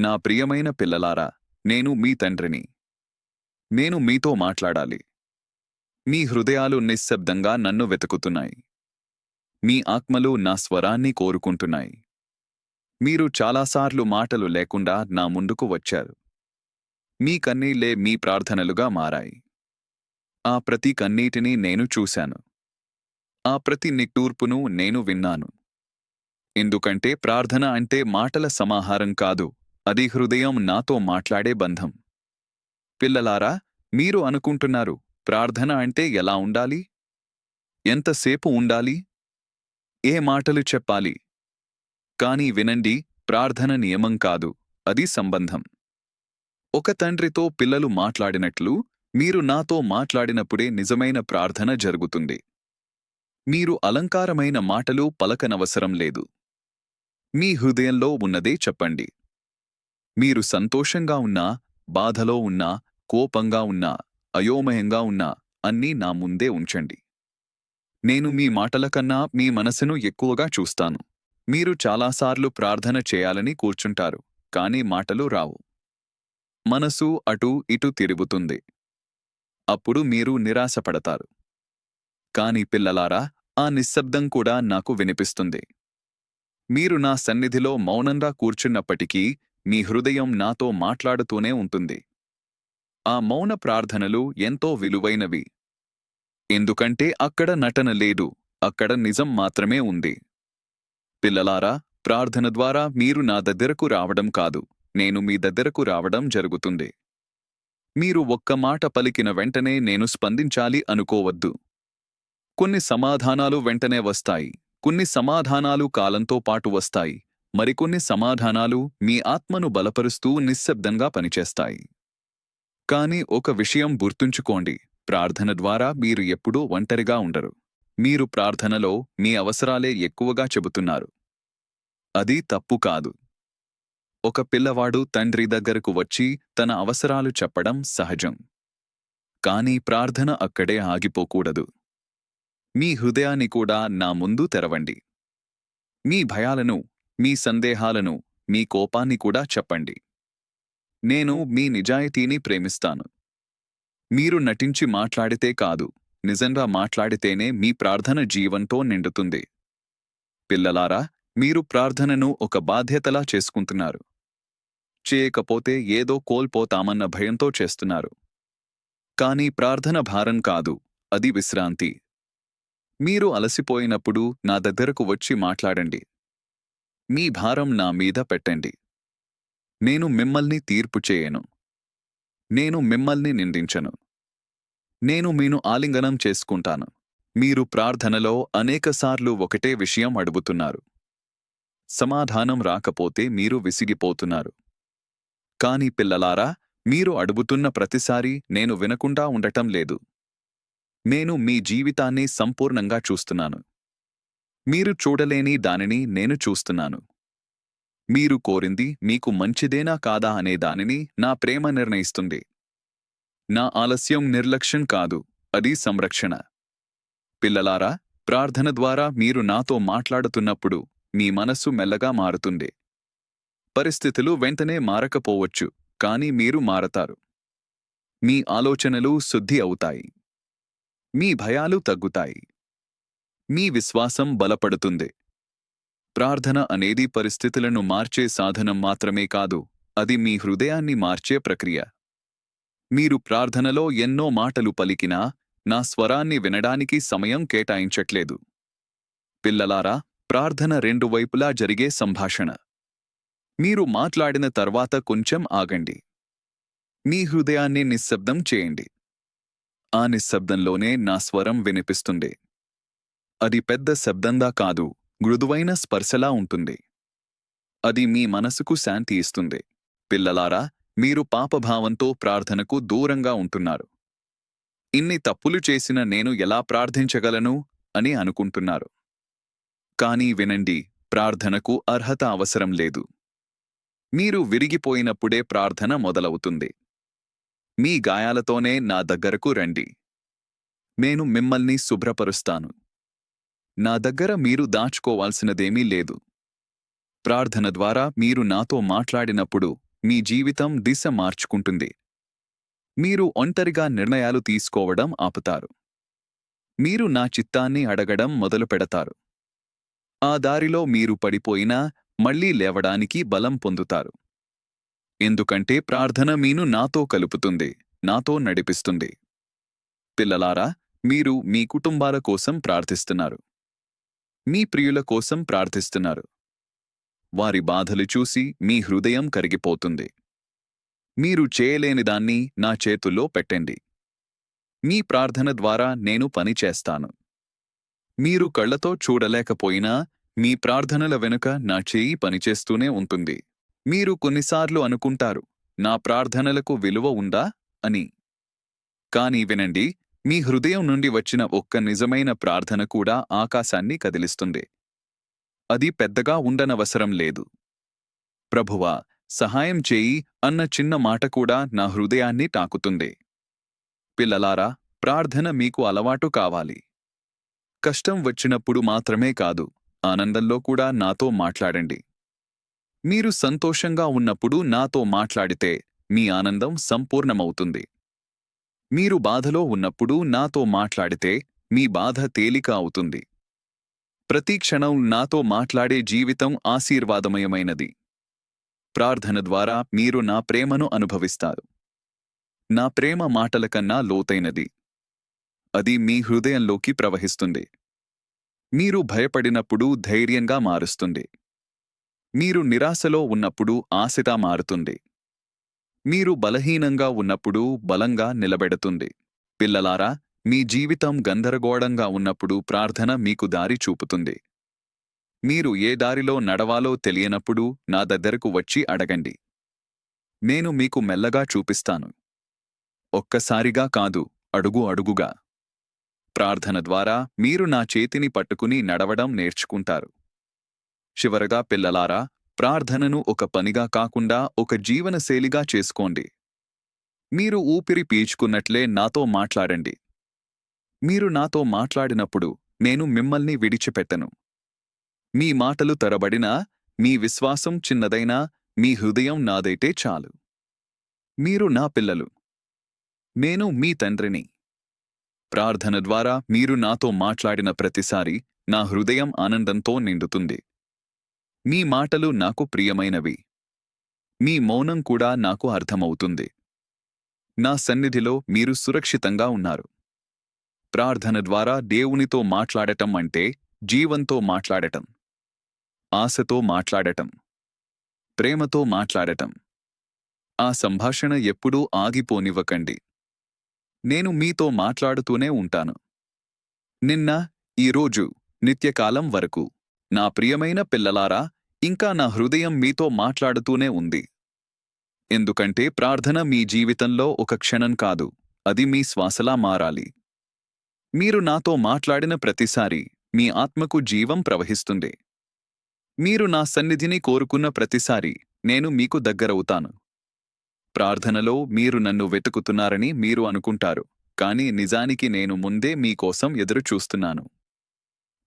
నా ప్రియమైన పిల్లలారా నేను మీ తండ్రిని. నేను మీతో మాట్లాడాలి. మీ హృదయాలు నిశ్శబ్దంగా నన్ను వెతుకుతున్నాయి. మీ ఆత్మలు నా స్వరాన్ని కోరుకుంటున్నాయి. మీరు చాలాసార్లు మాటలు లేకుండా నా ముందుకు వచ్చారు. మీ కన్నీళ్ళే మీ ప్రార్థనలుగా మారాయి. ఆ ప్రతి కన్నీటిని నేను చూశాను. ఆ ప్రతి నిట్టూర్పును నేను విన్నాను. ఎందుకంటే ప్రార్థన అంటే మాటల సమాహారం కాదు. అది హృదయం నాతో మాట్లాడే బంధం. పిల్లలారా మీరు అనుకుంటున్నారు ప్రార్థన అంటే ఎలా ఉండాలి? ఎంతసేపు ఉండాలి? ఏ మాటలు చెప్పాలి? కాని వినండి ప్రార్థన నియమం కాదు అది సంబంధం. ఒక తండ్రితో పిల్లలు మాట్లాడినట్లు మీరు నాతో మాట్లాడినప్పుడే నిజమైన ప్రార్థన జరుగుతుంది. మీరు అలంకారమైన మాటలు పలకనవసరం లేదు. మీ హృదయంలో ఉన్నదే చెప్పండి. మీరు సంతోషంగా ఉన్నా బాధలో ఉన్నా కోపంగా ఉన్నా అయోమయంగా ఉన్నా అన్నీ నా ముందే ఉంచండి. నేను మీ మాటల కన్నా మీ మనసును ఎక్కువగా చూస్తాను. మీరు చాలాసార్లు ప్రార్థన చేయాలని కూర్చుంటారు కాని మాటలు రావు. మనసు అటూ ఇటు తిరుగుతుంది. అప్పుడు మీరు నిరాశపడతారు. కాని పిల్లలారా ఆ నిశ్శబ్దం కూడా నాకు వినిపిస్తుంది. మీరు నా సన్నిధిలో మౌనంగా కూర్చున్నప్పటికీ మీ హృదయం నాతో మాట్లాడుతూనే ఉంటుంది. ఆ మౌన ప్రార్థనలు ఎంతో విలువైనవి. ఎందుకంటే అక్కడ నటన లేదు అక్కడ నిజం మాత్రమే ఉంది. పిల్లలారా ప్రార్థన ద్వారా మీరు నా దగ్గరకు రావడం కాదు నేను మీ దగ్గరకు రావడం జరుగుతుంది. మీరు ఒక్క మాట పలికిన వెంటనే నేను స్పందించాలి అనుకోవద్దు. కొన్ని సమాధానాలు వెంటనే వస్తాయి కొన్ని సమాధానాలు కాలంతో పాటు వస్తాయి మరికొన్ని సమాధానాలు మీ ఆత్మను బలపరుస్తూ నిశ్శబ్దంగా పనిచేస్తాయి. కాని ఒక విషయం గుర్తుంచుకోండి ప్రార్థన ద్వారా మీరు ఎప్పుడూ ఒంటరిగా ఉండరు. మీరు ప్రార్థనలో మీ అవసరాలే ఎక్కువగా చెబుతున్నారు. అది తప్పు కాదు. ఒక పిల్లవాడు తండ్రి దగ్గరకు వచ్చి తన అవసరాలు చెప్పడం సహజం. కాని ప్రార్థన అక్కడే ఆగిపోకూడదు. మీ హృదయాన్ని కూడా నా ముందు తెరవండి. మీ భయాలను మీ సందేహాలను మీ కోపాన్ని కూడా చెప్పండి. నేను మీ నిజాయితీని ప్రేమిస్తాను. మీరు నటించి మాట్లాడితే కాదు నిజంగా మాట్లాడితేనే మీ ప్రార్థన జీవంతో నిండుతుంది. పిల్లలారా మీరు ప్రార్థనను ఒక బాధ్యతలా చేసుకుంటున్నారు. చేయకపోతే ఏదో కోల్పోతామన్న భయంతో చేస్తున్నారు. కానీ ప్రార్థన భారం కాదు అది విశ్రాంతి. మీరు అలసిపోయినప్పుడు నా దగ్గరకు వచ్చి మాట్లాడండి. మీ భారం నా మీద పెట్టండి. నేను మిమ్మల్ని తీర్పు చేయను. నేను మిమ్మల్ని నిందించను. నేను మీను ఆలింగనం చేసుకుంటాను. మీరు ప్రార్థనలో అనేకసార్లు ఒకటే విషయం అడుగుతున్నారు. సమాధానం రాకపోతే మీరు విసిగిపోతున్నారు. కాని పిల్లలారా మీరు అడుగుతున్న ప్రతిసారీ నేను వినకుండా ఉండటం లేదు. నేను మీ జీవితాన్ని సంపూర్ణంగా చూస్తున్నాను. మీరు చూడలేని దానిని నేను చూస్తున్నాను. మీరు కోరింది మీకు మంచిదేనా కాదా అనే దానిని నా ప్రేమ నిర్ణయిస్తుంది. నా ఆలస్యం నిర్లక్ష్యం కాదు అది సంరక్షణ. పిల్లలారా ప్రార్థన ద్వారా మీరు నాతో మాట్లాడుతున్నప్పుడు మీ మనస్సు మెల్లగా మారుతుంది. పరిస్థితులు వెంటనే మారకపోవచ్చు కాని మీరు మారతారు. మీ ఆలోచనలు శుద్ధి అవుతాయి. మీ భయాలు తగ్గుతాయి. మీ విశ్వాసం బలపడుతుంది. ప్రార్థన అనేది పరిస్థితులను మార్చే సాధనం మాత్రమే కాదు అది మీ హృదయాన్ని మార్చే ప్రక్రియ. మీరు ప్రార్థనలో ఎన్నో మాటలు పలికినా నా స్వరాన్ని వినడానికి సమయం కేటాయించట్లేదు. పిల్లలారా ప్రార్థన రెండు వైపులా జరిగే సంభాషణ. మీరు మాట్లాడిన తర్వాత కొంచెం ఆగండి. మీ హృదయాన్ని నిశ్శబ్దం చేయండి. ఆ నిశ్శబ్దంలోనే నా స్వరం వినిపిస్తుంది. అది పెద్ద శబ్దందా కాదు మృదువైన స్పర్శలా ఉంటుంది. అది మీ మనసుకు శాంతి ఇస్తుంది. పిల్లలారా మీరు పాపభావంతో ప్రార్థనకు దూరంగా ఉంటున్నారు. ఇన్ని తప్పులు చేసిన నేను ఎలా ప్రార్థించగలను? అని అనుకుంటున్నారు. కానీ వినండి ప్రార్థనకు అర్హత అవసరం లేదు. మీరు విరిగిపోయినప్పుడే ప్రార్థన మొదలవుతుంది. మీ గాయాలతోనే నా దగ్గరకు రండి. నేను మిమ్మల్ని శుభ్రపరుస్తాను. నా దగ్గర మీరు దాచుకోవాల్సినదేమీ లేదు. ప్రార్థన ద్వారా మీరు నాతో మాట్లాడినప్పుడు మీ జీవితం దిశ మార్చుకుంటుంది. మీరు ఒంటరిగా నిర్ణయాలు తీసుకోవడం ఆపుతారు. మీరు నా చిత్తాన్ని అడగడం మొదలు పెడతారు. ఆ దారిలో మీరు పడిపోయినా మళ్ళీ లేవడానికి బలం పొందుతారు. ఎందుకంటే ప్రార్థన మీను నాతో కలుపుతుంది నాతో నడిపిస్తుంది. పిల్లలారా మీరు మీ కుటుంబాల కోసం ప్రార్థిస్తున్నారు. మీ ప్రియుల కోసం ప్రార్థిస్తున్నారు. వారి బాధలు చూసి మీ హృదయం కరిగిపోతుంది. మీరు చేయలేని దాన్ని నా చేతుల్లో పెట్టండి. మీ ప్రార్థన ద్వారా నేను పని చేస్తాను. మీరు కళ్ళతో చూడలేకపోయినా మీ ప్రార్థనల వెనుక నా చేయి పనిచేస్తూనే ఉంటుంది. మీరు కొన్నిసార్లు అనుకుంటారు నా ప్రార్థనలకు విలువ ఉందా అని. కాని వినండి మీ హృదయం నుండి వచ్చిన ఒక్క నిజమైన ప్రార్థన కూడా ఆకాశాన్ని కదిలిస్తుంది. అది పెద్దగా ఉండనవసరం లేదు. ప్రభువా సహాయం చేయి అన్న చిన్న మాట కూడా నా హృదయాన్ని తాకుతుంది. పిల్లలారా ప్రార్థన మీకు అలవాటు కావాలి. కష్టం వచ్చినప్పుడు మాత్రమే కాదు ఆనందంలో కూడా నాతో మాట్లాడండి. మీరు సంతోషంగా ఉన్నప్పుడు నాతో మాట్లాడితే మీ ఆనందం సంపూర్ణమవుతుంది. మీరు బాధలో ఉన్నప్పుడు నాతో మాట్లాడితే మీ బాధ తేలిక అవుతుంది. ప్రతి క్షణం నాతో మాట్లాడే జీవితం ఆశీర్వాదమయమైనది. ప్రార్థన ద్వారా మీరు నా ప్రేమను అనుభవిస్తారు. నా ప్రేమ మాటల కన్నా లోతైనది. అది మీ హృదయంలోకి ప్రవహిస్తుంది. మీరు భయపడినప్పుడు ధైర్యంగా మారుస్తుంది. మీరు నిరాశలో ఉన్నప్పుడు ఆశగా మారుతుంది. మీరు బలహీనంగా ఉన్నప్పుడు బలంగా నిలబెడుతుంది. పిల్లలారా మీ జీవితం గందరగోళంగా ఉన్నప్పుడు ప్రార్థన మీకు దారి చూపుతుంది. మీరు ఏ దారిలో నడవాలో తెలియనప్పుడు నా దగ్గరకు వచ్చి అడగండి. నేను మీకు మెల్లగా చూపిస్తాను. ఒక్కసారిగా కాదు అడుగు అడుగుగా. ప్రార్థన ద్వారా మీరు నా చేతిని పట్టుకుని నడవడం నేర్చుకుంటారు. చివరగా పిల్లలారా ప్రార్థనను ఒక పనిగా కాకుండా ఒక జీవనశైలిగా చేసుకోండి. మీరు ఊపిరి పీల్చుకున్నట్లే నాతో మాట్లాడండి. మీరు నాతో మాట్లాడినప్పుడు నేను మిమ్మల్ని విడిచిపెట్టను. మీ మాటలు తరబడినా మీ విశ్వాసం చిన్నదైనా మీ హృదయం నాదైతే చాలు. మీరు నా పిల్లలు. నేను మీ తండ్రిని. ప్రార్థన ద్వారా మీరు నాతో మాట్లాడిన ప్రతిసారి నా హృదయం ఆనందంతో నిండుతుంది. మీ మాటలు నాకు ప్రియమైనవి. మీ మౌనం కూడా నాకు అర్థమవుతుంది. నా సన్నిధిలో మీరు సురక్షితంగా ఉన్నారు. ప్రార్థన ద్వారా దేవునితో మాట్లాడటం అంటే జీవంతో మాట్లాడటం. ఆశతో మాట్లాడటం. ప్రేమతో మాట్లాడటం. ఆ సంభాషణ ఎప్పుడూ ఆగిపోనివ్వకండి. నేను మీతో మాట్లాడుతూనే ఉంటాను. నిన్న ఈరోజు నిత్యకాలం వరకు. నా ప్రియమైన పిల్లలారా ఇంకా నా హృదయం మీతో మాట్లాడుతూనే ఉంది. ఎందుకంటే ప్రార్థన మీ జీవితంలో ఒక క్షణం కాదు అది మీ శ్వాసలా మారాలి. మీరు నాతో మాట్లాడిన ప్రతిసారి మీ ఆత్మకు జీవం ప్రవహిస్తుంది. మీరు నా సన్నిధిని కోరుకున్న ప్రతిసారి నేను మీకు దగ్గరవుతాను. ప్రార్థనలో మీరు నన్ను వెతుకుతున్నారని మీరు అనుకుంటారు కాని నిజానికి నేను ముందే మీకోసం ఎదురుచూస్తున్నాను.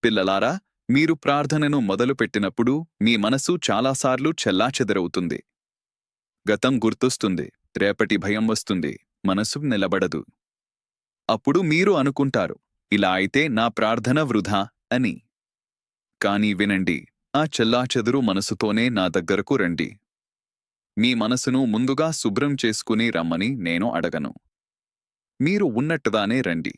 పిల్లలారా మీరు ప్రార్థనను మొదలుపెట్టినప్పుడు మీ మనసు చాలాసార్లు చెల్లాచెదరవుతుంది గతం గుర్తొస్తుంది రేపటి భయం వస్తుంది మనసు నిలబడదు. అప్పుడు మీరు అనుకుంటారు ఇలా అయితే నా ప్రార్థన వృధా అని. కాని వినండి ఆ చెల్లాచెదురు మనసుతోనే నా దగ్గరకు రండి. మీ మనసును ముందుగా శుభ్రం చేసుకుని రమ్మని నేను అడగను. మీరు ఉన్నట్టుగానే రండి.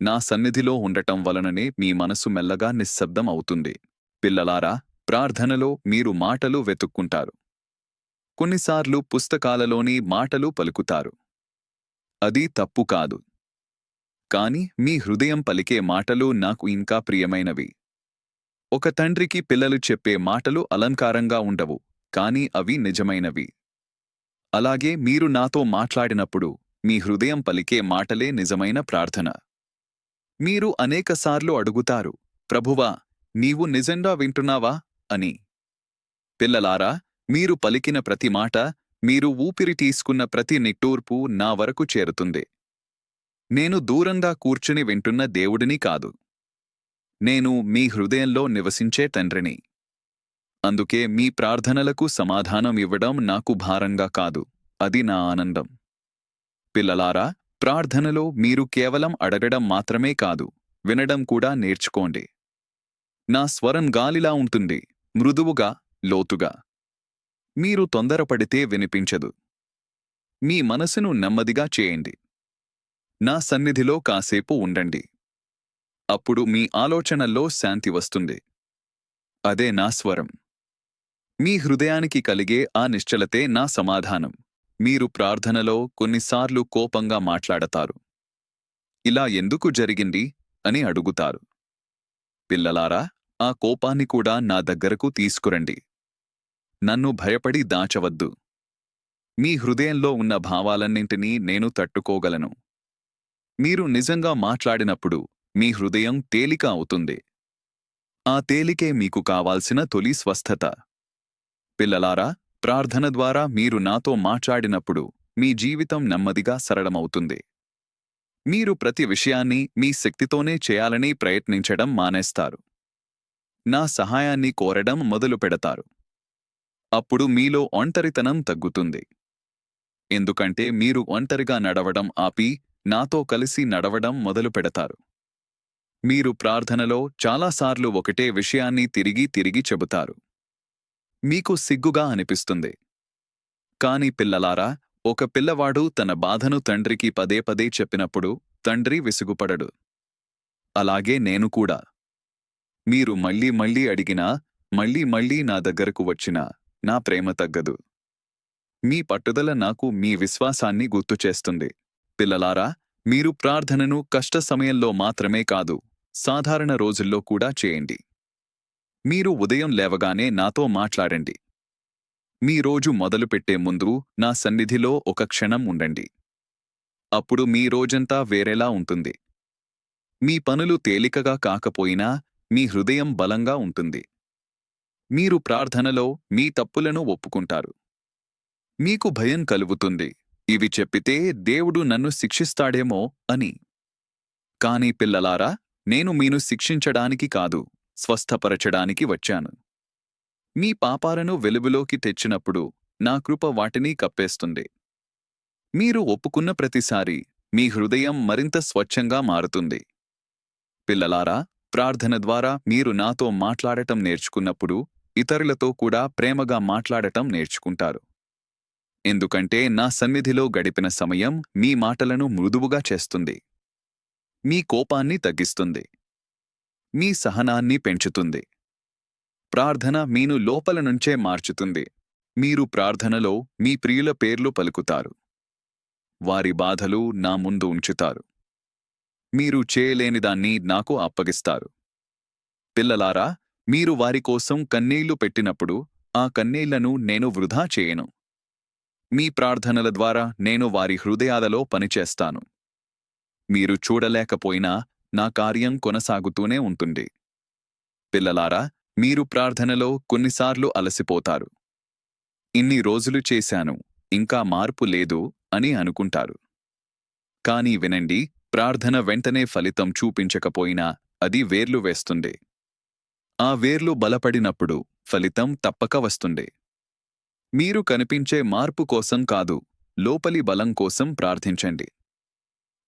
నా సన్నిధిలో ఉండటం వలననే మీ మనసు మెల్లగా నిశ్శబ్దం అవుతుంది. పిల్లలారా ప్రార్థనలో మీరు మాటలు వెతుక్కుంటారు. కొన్నిసార్లు పుస్తకాలలోని మాటలు పలుకుతారు. అది తప్పు కాదు. కాని మీ హృదయం పలికే మాటలు నాకు ఇంకా ప్రియమైనవి. ఒక తండ్రికి పిల్లలు చెప్పే మాటలు అలంకారంగా ఉండవు కాని అవి నిజమైనవి. అలాగే మీరు నాతో మాట్లాడినప్పుడు మీ హృదయం పలికే మాటలే నిజమైన ప్రార్థన. మీరు అనేకసార్లు అడుగుతారు ప్రభువా నీవు నిజంగా వింటున్నావా? అని. పిల్లలారా మీరు పలికిన ప్రతి మాట మీరు ఊపిరి తీసుకున్న ప్రతి నిట్టూర్పు నా వరకు చేరుతుంది. నేను దూరంగా కూర్చుని వింటున్న దేవుడిని కాదు. నేను మీ హృదయంలో నివసించే తండ్రిని. అందుకే మీ ప్రార్థనలకు సమాధానం ఇవ్వడం నాకు భారంగా కాదు. అది నా ఆనందం. పిల్లలారా ప్రార్థనలో మీరు కేవలం అడగడం మాత్రమే కాదు వినడం కూడా నేర్చుకోండి. నా స్వరం గాలిలా ఉంటుంది మృదువుగా లోతుగా. మీరు తొందరపడితే వినిపించదు. మీ మనసును నెమ్మదిగా చేయండి. నా సన్నిధిలో కాసేపు ఉండండి. అప్పుడు మీ ఆలోచనల్లో శాంతి వస్తుంది. అదే నా స్వరం. మీ హృదయానికి కలిగే ఆ నిశ్చలతే నా సమాధానం. మీరు ప్రార్థనలో కొన్నిసార్లు కోపంగా మాట్లాడతారు. ఇలా ఎందుకు జరిగింది? అని అడుగుతారు. పిల్లలారా ఆ కోపాన్ని కూడా నా దగ్గరకు తీసుకురండి. నన్ను భయపడి దాచవద్దు. మీ హృదయంలో ఉన్న భావాలన్నింటినీ నేను తట్టుకోగలను. మీరు నిజంగా మాట్లాడినప్పుడు మీ హృదయం తేలిక అవుతుంది. ఆ తేలికే మీకు కావాల్సిన తొలి స్వస్థత. పిల్లలారా ప్రార్థన ద్వారా మీరు నాతో మాట్లాడినప్పుడు మీ జీవితం నెమ్మదిగా సరళమవుతుంది. మీరు ప్రతి విషయాన్ని మీ శక్తితోనే చేయాలని ప్రయత్నించడం మానేస్తారు. నా సహాయాన్ని కోరడం మొదలు పెడతారు. అప్పుడు మీలో ఒంటరితనం తగ్గుతుంది. ఎందుకంటే మీరు ఒంటరిగా నడవడం ఆపి నాతో కలిసి నడవడం మొదలు పెడతారు. మీరు ప్రార్థనలో చాలాసార్లు ఒకటే విషయాన్ని తిరిగి తిరిగి చెబుతారు. మీకు సిగ్గుగా అనిపిస్తుంది. కాని పిల్లలారా ఒక పిల్లవాడు తన బాధను తండ్రికి పదే పదే చెప్పినప్పుడు తండ్రి విసుగుపడడు. అలాగే నేను కూడా. మీరు మళ్ళీ మళ్ళీ అడిగినా మళ్ళీ మళ్ళీ నా దగ్గరకు వచ్చినా నా ప్రేమ తగ్గదు. మీ పట్టుదల నాకు మీ విశ్వాసాన్ని గుర్తుచేస్తుంది పిల్లలారా మీరు ప్రార్థనను కష్ట సమయంలో మాత్రమే కాదు సాధారణ రోజుల్లో కూడా చేయండి. మీరు ఉదయం లేవగానే నాతో మాట్లాడండి. మీ రోజు మొదలుపెట్టే ముందు నా సన్నిధిలో ఒక క్షణం ఉండండి. అప్పుడు మీ రోజంతా వేరేలా ఉంటుంది. మీ పనులు తేలికగా కాకపోయినా మీ హృదయం బలంగా ఉంటుంది. మీరు ప్రార్థనలో మీ తప్పులను ఒప్పుకుంటారు. మీకు భయం కలుగుతుంది. ఇవి చెప్పితే దేవుడు నన్ను శిక్షిస్తాడేమో అని. కాని పిల్లలారా నేను మీను శిక్షించడానికి కాదు. స్వస్థపరచడానికి వచ్చాను. మీ పాపాలను వెలుగులోకి తెచ్చినప్పుడు నా కృప వాటిని కప్పేస్తుంది. మీరు ఒప్పుకున్న ప్రతిసారి మీ హృదయం మరింత స్వచ్ఛంగా మారుతుంది. పిల్లలారా ప్రార్థన ద్వారా మీరు నాతో మాట్లాడటం నేర్చుకున్నప్పుడు ఇతరులతో కూడా ప్రేమగా మాట్లాడటం నేర్చుకుంటారు. ఎందుకంటే నా సన్నిధిలో గడిపిన సమయం మీ మాటలను మృదువుగా చేస్తుంది. మీ కోపాన్ని తగ్గిస్తుంది. మీ సహనాన్ని పెంచుతుంది. ప్రార్థన మీను లోపల నుంచే మార్చుతుంది. మీరు ప్రార్థనలో మీ ప్రియుల పేర్లు పలుకుతారు. వారి బాధలు నా ముందు ఉంచుతారు. మీరు చేయలేనిదాన్ని నాకు అప్పగిస్తారు. పిల్లలారా మీరు వారి కోసం కన్నీళ్ళు పెట్టినప్పుడు ఆ కన్నీళ్ళను నేను వృధా చేయను. మీ ప్రార్థనల ద్వారా నేను వారి హృదయాలలో పనిచేస్తాను. మీరు చూడలేకపోయినా నా కార్యం కొనసాగుతూనే ఉంటుంది. పిల్లలారా మీరు ప్రార్థనలో కొన్నిసార్లు అలసిపోతారు. ఇన్ని రోజులు చేశాను ఇంకా మార్పు లేదు అని అనుకుంటారు. కానీ వినండి ప్రార్థన వెంటనే ఫలితం చూపించకపోయినా అది వేర్లు వేస్తుంది ఆ వేర్లు బలపడినప్పుడు ఫలితం తప్పక వస్తుంది మీరు కనిపించే మార్పు కోసం కాదు లోపలి బలం కోసం ప్రార్థించండి.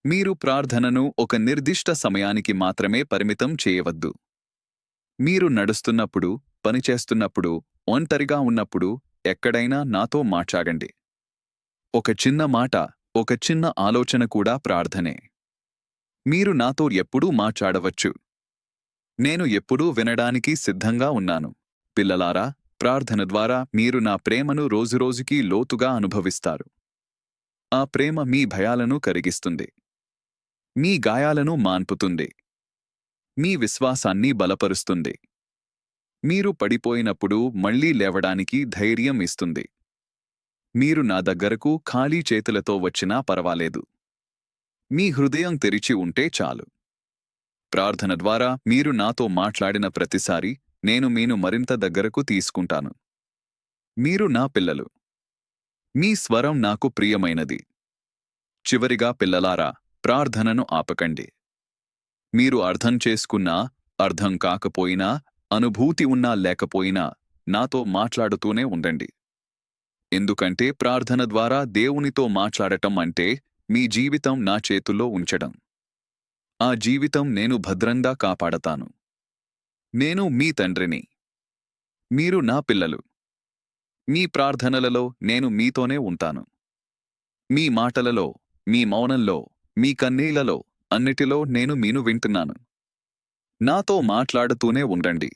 మీరు ప్రార్థనను ఒక నిర్దిష్ట సమయానికి మాత్రమే పరిమితం చేయవద్దు. మీరు నడుస్తున్నప్పుడు పనిచేస్తున్నప్పుడు ఒంటరిగా ఉన్నప్పుడు ఎక్కడైనా నాతో మాట్లాగండి ఒక చిన్న మాట ఒక చిన్న ఆలోచన కూడా ప్రార్థనే. మీరు నాతో ఎప్పుడూ మాట్లాడవచ్చు. నేను ఎప్పుడూ వినడానికి సిద్ధంగా ఉన్నాను. పిల్లలారా ప్రార్థన ద్వారా మీరు నా ప్రేమను రోజురోజుకీ లోతుగా అనుభవిస్తారు. ఆ ప్రేమ మీ భయాలను కరిగిస్తుంది. మీ గాయాలను మాన్పుతుంది. మీ విశ్వాసాన్ని బలపరుస్తుంది. మీరు పడిపోయినప్పుడు మళ్ళీ లేవడానికి ధైర్యం ఇస్తుంది. మీరు నా దగ్గరకు ఖాళీ చేతులతో వచ్చినా పర్వాలేదు. మీ హృదయం తెరిచి ఉంటే చాలు. ప్రార్థన ద్వారా మీరు నాతో మాట్లాడిన ప్రతిసారి నేను మీను మరింత దగ్గరకు తీసుకుంటాను. మీరు నా పిల్లలు. మీ స్వరం నాకు ప్రియమైనది. చివరిగా పిల్లలారా ప్రార్థనను ఆపకండి. మీరు అర్థం చేసుకున్నా అర్థం కాకపోయినా అనుభూతి ఉన్నా లేకపోయినా నాతో మాట్లాడుతూనే ఉండండి. ఎందుకంటే ప్రార్థన ద్వారా దేవునితో మాట్లాడటం అంటే మీ జీవితం నా చేతుల్లో ఉంచడం. ఆ జీవితం నేను భద్రంగా కాపాడతాను. నేను మీ తండ్రిని. మీరు నా పిల్లలు. మీ ప్రార్థనలలో నేను మీతోనే ఉంటాను. మీ మాటలలో మీ మౌనంలో మీ కన్నీళ్ళలో అన్నిటిలో నేను మీను వింటున్నాను. నాతో మాట్లాడుతూనే ఉండండి.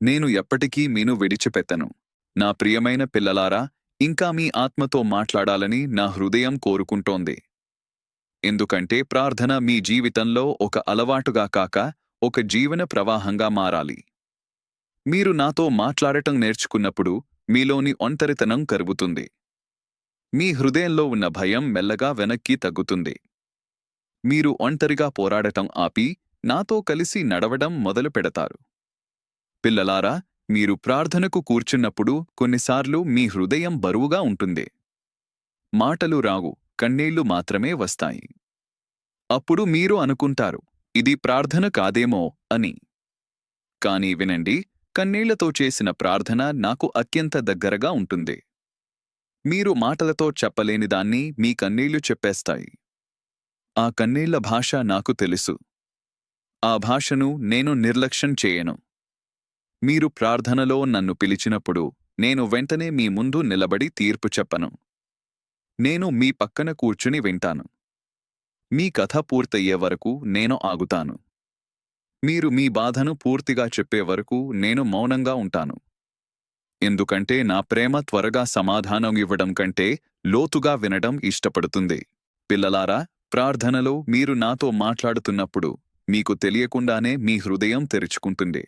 నేను ఎప్పటికీ మీను విడిచిపెత్తను నా ప్రియమైన పిల్లలారా ఇంకా మీ ఆత్మతో మాట్లాడాలని నా హృదయం కోరుకుంటోంది. ఎందుకంటే ప్రార్థన మీ జీవితంలో ఒక అలవాటుగా కాక ఒక జీవన ప్రవాహంగా మారాలి. మీరు నాతో మాట్లాడటం నేర్చుకున్నప్పుడు మీలోని ఒంటరితనం కరుగుతుంది. మీ హృదయంలో ఉన్న భయం మెల్లగా వెనక్కి తగ్గుతుంది. మీరు ఒంటరిగా పోరాడటం ఆపి నాతో కలిసి నడవడం మొదలు పెడతారు. పిల్లలారా మీరు ప్రార్థనకు కూర్చున్నప్పుడు కొన్నిసార్లు మీ హృదయం బరువుగా ఉంటుంది. మాటలు రావు కన్నీళ్ళు మాత్రమే వస్తాయి. అప్పుడు మీరు అనుకుంటారు ఇది ప్రార్థన కాదేమో అని. కాని వినండి కన్నీళ్ళతో చేసిన ప్రార్థన నాకు అత్యంత దగ్గరగా ఉంటుంది. మీరు మాటలతో చెప్పలేని దాన్ని మీ కన్నీళ్ళు చెప్పేస్తాయి. ఆ కన్నీళ్ళ భాష నాకు తెలుసు. ఆ భాషను నేను నిర్లక్ష్యం చేయను. మీరు ప్రార్థనలో నన్ను పిలిచినప్పుడు నేను వెంటనే మీ ముందు నిలబడి తీర్పు చెప్పను. నేను మీ పక్కన కూర్చుని వింటాను. మీ కథ పూర్తయ్యే వరకు నేను ఆగుతాను. మీరు మీ బాధను పూర్తిగా చెప్పే వరకు నేను మౌనంగా ఉంటాను. ఎందుకంటే నా ప్రేమ త్వరగా సమాధానం ఇవ్వడం కంటే లోతుగా వినడం ఇష్టపడుతుంది. పిల్లలారా ప్రార్థనలో మీరు నాతో మాట్లాడుతున్నప్పుడు మీకు తెలియకుండానే మీ హృదయం తెరుచుకుంటుంది.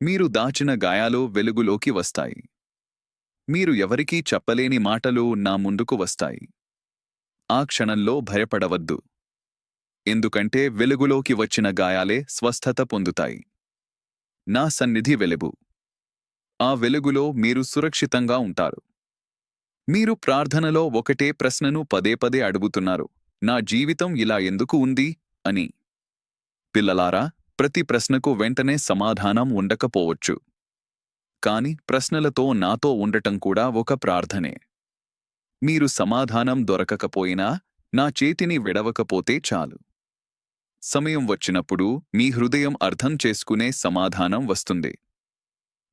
మీరు దాచిన గాయాలు వెలుగులోకి వస్తాయి. మీరు ఎవరికీ చెప్పలేని మాటలు నా ముందుకు వస్తాయి. ఆ క్షణంలో భయపడవద్దు. ఎందుకంటే వెలుగులోకి వచ్చిన గాయాలే స్వస్థత పొందుతాయి. నా సన్నిధి వెలుగు. ఆ వెలుగులో మీరు సురక్షితంగా ఉంటారు. మీరు ప్రార్థనలో ఒకటే ప్రశ్నను పదే పదే అడుగుతున్నారు. నా జీవితం ఇలా ఎందుకు ఉంది? అని. పిల్లలారా ప్రతి ప్రశ్నకు వెంటనే సమాధానం ఉండకపోవచ్చు. కాని ప్రశ్నలతో నాతో ఉండటం కూడా ఒక ప్రార్థనే. మీరు సమాధానం దొరకకపోయినా నా చేతిని విడవకపోతే చాలు. సమయం వచ్చినప్పుడు మీ హృదయం అర్థం చేసుకునే సమాధానం వస్తుంది.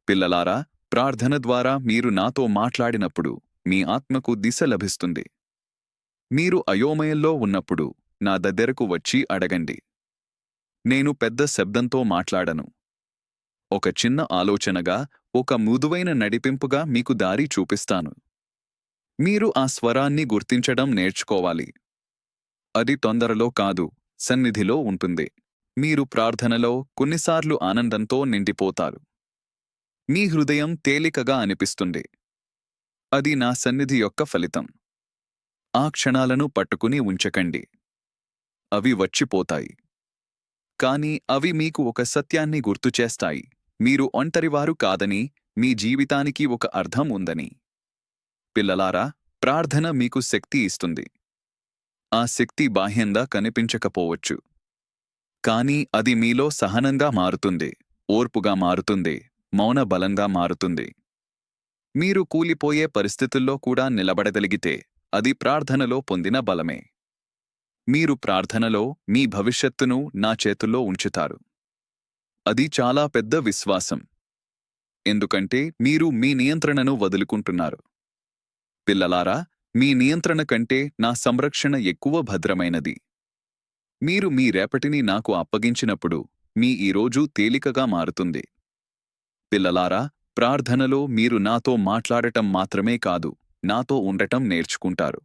పిల్లలారా ప్రార్థన ద్వారా మీరు నాతో మాట్లాడినప్పుడు మీ ఆత్మకు దిశ లభిస్తుంది. మీరు అయోమయంలో ఉన్నప్పుడు నా దగ్గరకు వచ్చి అడగండి. నేను పెద్ద శబ్దంతో మాట్లాడను. ఒక చిన్న ఆలోచనగా ఒక మృదువైన నడిపింపుగా మీకు దారి చూపిస్తాను. మీరు ఆ స్వరాన్ని గుర్తించడం నేర్చుకోవాలి. అది తొందరలో కాదు సన్నిధిలో ఉంటుంది. మీరు ప్రార్థనలో కొన్నిసార్లు ఆనందంతో నిండిపోతారు. మీ హృదయం తేలికగా అనిపిస్తుంది. అది నా సన్నిధి యొక్క ఫలితం. ఆ క్షణాలను పట్టుకుని ఉంచకండి. అవి వచ్చిపోతాయి. కాని అవి మీకు ఒక సత్యాన్ని గుర్తుచేస్తాయి మీరు ఒంటరివారు కాదని మీ జీవితానికి ఒక అర్థం ఉందని. పిల్లలారా ప్రార్థన మీకు శక్తి ఇస్తుంది. ఆ శక్తి బాహ్యంగా కనిపించకపోవచ్చు. కాని అది మీలో సహనంగా మారుతుంది ఓర్పుగా మారుతుంది. మౌన బలంగా మారుతుంది. మీరు కూలిపోయే పరిస్థితుల్లో కూడా నిలబడగలిగితే అది ప్రార్థనలో పొందిన బలమే. మీరు ప్రార్థనలో మీ భవిష్యత్తును నా చేతుల్లో ఉంచుతారు. అది చాలా పెద్ద విశ్వాసం. ఎందుకంటే మీరు మీ నియంత్రణను వదులుకుంటున్నారు. పిల్లలారా మీ నియంత్రణ కంటే నా సంరక్షణ ఎక్కువ భద్రమైనది. మీరు మీ రేపటిని నాకు అప్పగించినప్పుడు మీ ఈరోజు తేలికగా మారుతుంది. పిల్లలారా ప్రార్థనలో మీరు నాతో మాట్లాడటం మాత్రమే కాదు నాతో ఉండటం నేర్చుకుంటారు.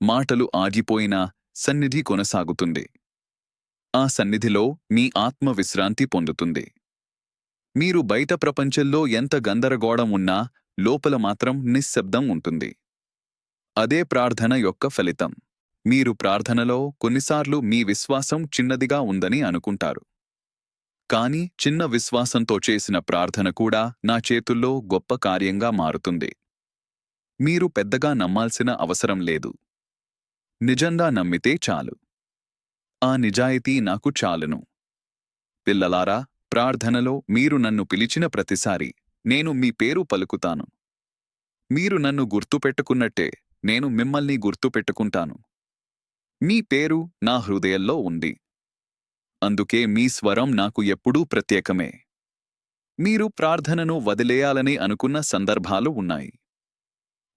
మాటలు ఆగిపోయినా సన్నిధి కొనసాగుతుంది. ఆ సన్నిధిలో మీ ఆత్మ విశ్రాంతి పొందుతుంది. మీరు బయట ప్రపంచంలో ఎంత గందరగోళం ఉన్నా లోపల మాత్రం నిశ్శబ్దం ఉంటుంది. అదే ప్రార్థన యొక్క ఫలితం. మీరు ప్రార్థనలో కొన్నిసార్లు మీ విశ్వాసం చిన్నదిగా ఉందని అనుకుంటారు. కాని చిన్న విశ్వాసంతో చేసిన ప్రార్థన కూడా నా చేతుల్లో గొప్ప కార్యంగా మారుతుంది. మీరు పెద్దగా నమ్మాల్సిన అవసరం లేదు. నిజంగా నమ్మితే చాలు. ఆ నిజాయితీ నాకు చాలును. పిల్లలారా ప్రార్థనలో మీరు నన్ను పిలిచిన ప్రతిసారి నేను మీ పేరు పలుకుతాను. మీరు నన్ను గుర్తుపెట్టుకున్నట్టే నేను మిమ్మల్ని గుర్తుపెట్టుకుంటాను. మీ పేరు నా హృదయంలో ఉంది. అందుకే మీ స్వరం నాకు ఎప్పుడూ ప్రత్యేకమే. మీరు ప్రార్థనను వదిలేయాలని అనుకున్న సందర్భాలు ఉన్నాయి.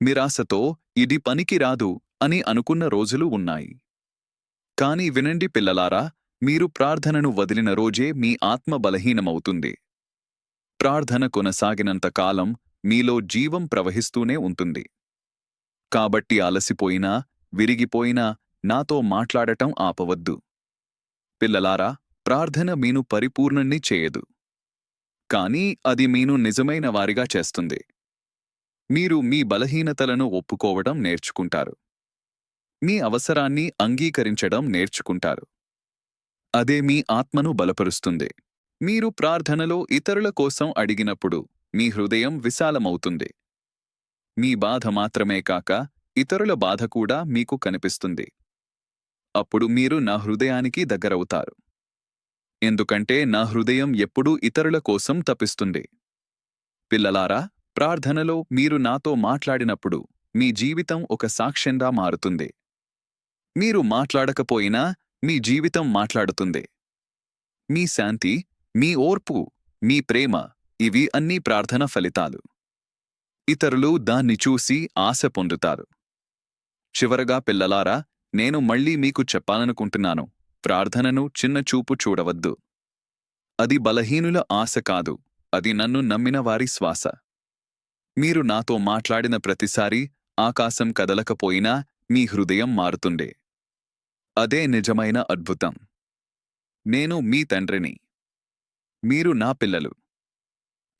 నిరాశతో ఇది పనికి రాదు అని అనుకున్న రోజులు ఉన్నాయి. కాని వినండి పిల్లలారా మీరు ప్రార్థనను వదిలిన రోజే మీ ఆత్మ బలహీనమవుతుంది. ప్రార్థన కొనసాగినంత కాలం మీలో జీవం ప్రవహిస్తూనే ఉంటుంది. కాబట్టి అలసిపోయినా విరిగిపోయినా నాతో మాట్లాడటం ఆపవద్దు. పిల్లలారా ప్రార్థన మీను పరిపూర్ణన్ని చేయదు. కానీ అది మీను నిజమైన వారిగా చేస్తుంది. మీరు మీ బలహీనతలను ఒప్పుకోవడం నేర్చుకుంటారు. మీ అవసరాన్ని అంగీకరించడం నేర్చుకుంటారు. అదే మీ ఆత్మను బలపరుస్తుంది. మీరు ప్రార్థనలో ఇతరుల కోసం అడిగినప్పుడు మీ హృదయం విశాలమవుతుంది. మీ బాధ మాత్రమే కాక ఇతరుల బాధ కూడా మీకు కనిపిస్తుంది. అప్పుడు మీరు నా హృదయానికి దగ్గరవుతారు. ఎందుకంటే నా హృదయం ఎప్పుడూ ఇతరుల కోసం తపిస్తుంది. పిల్లలారా ప్రార్థనలో మీరు నాతో మాట్లాడినప్పుడు మీ జీవితం ఒక సాక్ష్యంగా మారుతుంది. మీరు మాట్లాడకపోయినా మీ జీవితం మాట్లాడుతుంది. మీ శాంతి మీ ఓర్పు మీ ప్రేమ ఇవి అన్నీ ప్రార్థన ఫలితాలు. ఇతరులు దాన్ని చూసి ఆశ పొందుతారు. చివరగా పిల్లలారా నేను మళ్ళీ మీకు చెప్పాలనుకుంటున్నాను. ప్రార్థనను చిన్న చూపు చూడవద్దు. అది బలహీనుల ఆశ కాదు. అది నన్ను నమ్మిన వారి శ్వాస. మీరు నాతో మాట్లాడిన ప్రతిసారీ ఆకాశం కదలకపోయినా మీ హృదయం మారుతుండే. అదే నిజమైన అద్భుతం. నేను మీ తండ్రిని. మీరు నా పిల్లలు.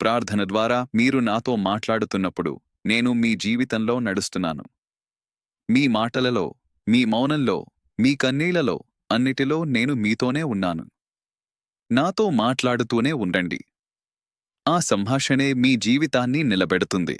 ప్రార్థన ద్వారా మీరు నాతో మాట్లాడుతున్నప్పుడు నేను మీ జీవితంలో నడుస్తున్నాను. మీ మాటలలో మీ మౌనంలో మీ కన్నీళ్ళలో అన్నిటిలో నేను మీతోనే ఉన్నాను. నాతో మాట్లాడుతూనే ఉండండి. ఆ సంభాషణే మీ జీవితాన్ని నిలబెడుతుంది.